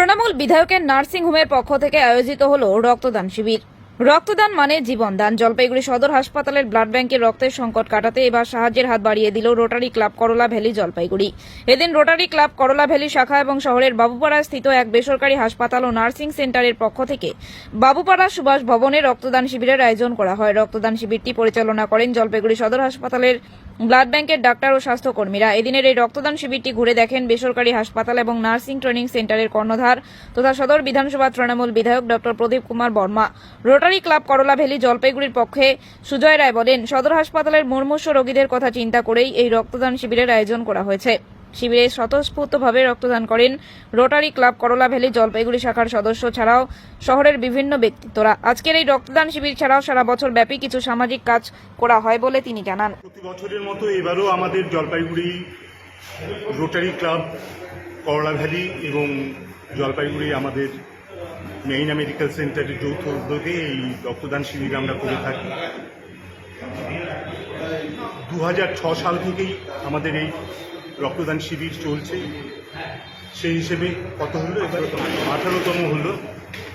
তৃণমূল বিধায়কের নার্সিং হোমের পক্ষ থেকে আয়োজিত হল রক্তদান শিবির। রক্তদান মানে জীবনদান জলপাইগুড়ি সদর হাসপাতালের ব্লাড ব্যাংকের রক্তের সংকট কাটাতে এবার সাহায্যের হাত বাড়িয়ে দিল Rotary Club Karala Valley Jalpaiguri. এদিন রোটারি ক্লাব করলা ভ্যালি শাখা এবং শহরের বাবুপাড়ায় স্থিত এক বেসরকারি হাসপাতাল ও নার্সিং সেন্টারের পক্ষ থেকে বাবুপাড়া সুভাষ ভবনে রক্তদান শিবিরের আয়োজন করা হয়। রক্তদান শিবিরটি পরিচালনা করেন জলপাইগুড়ি সদর হাসপাতালের ব্লাড ব্যাংকের ডাক্তার ও স্বাস্থ্যকর্মীরা। এদিনের এই রক্তদান শিবিরটি ঘুরে দেখেন বেসরকারি হাসপাতাল এবং নার্সিং ট্রেনিং সেন্টারের কর্ণধার তথা সদর বিধানসভা তৃণমূল বিধায়ক doctor Pradip Kumar Barma. Rotary Club Karala Valley জলপাইগুড়ির পক্ষে সুজয় রায় বলেন, সদর হাসপাতালের মুমূর্ষ রোগীদের কথা চিন্তা করেই এই রক্তদান শিবিরের আয়োজন করা হয়েছে। শিবিরে স্বতঃস্ফূর্তভাবে রক্তদান করেন Rotary Club Karala Valley Jalpaiguri শাখার সদস্য ছাড়াও শহরের বিভিন্ন ব্যক্তিত্বরা। আজকের এই রক্তদান শিবির ছাড়াও সারা বছর ব্যাপী কিছু সামাজিক কাজ করা হয় বলে তিনি জানান। প্রতি বছরের মতো এবারও আমাদের Jalpaiguri Rotary Club Karala Valley এবং জলপাইগুড়ি আমাদের মেইনা মেডিকেল সেন্টারের যৌথ উদ্যোগে এই রক্তদান শিবির আমরা করে থাকি। দু সাল থেকেই আমাদের এই রক্তদান শিবির চলছে। সেই হিসেবে কত হলো? এবার আঠারোতম হলো।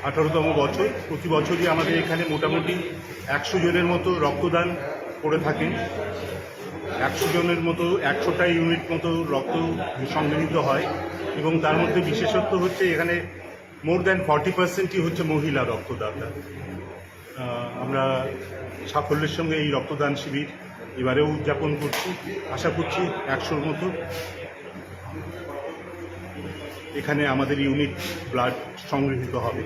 আঠারোতম বছর। প্রতি বছরই আমাদের এখানে মোটামুটি একশো জনের মতো রক্তদান করে থাকেন। একশো জনের মতো, একশোটা ইউনিট মতো রক্ত সংগৃহীত হয় এবং তার মধ্যে বিশেষত্ব হচ্ছে এখানে মোর দেন ফর্টি পার্সেন্টই হচ্ছে মহিলা রক্তদাতা। আমরা সাফল্যের সঙ্গে এই রক্তদান শিবির এবারেও উদযাপন করছি। আশা করছি একশোর মতো। এখানে আমাদের ইউনিট ব্লাড সংগৃহীত হবে।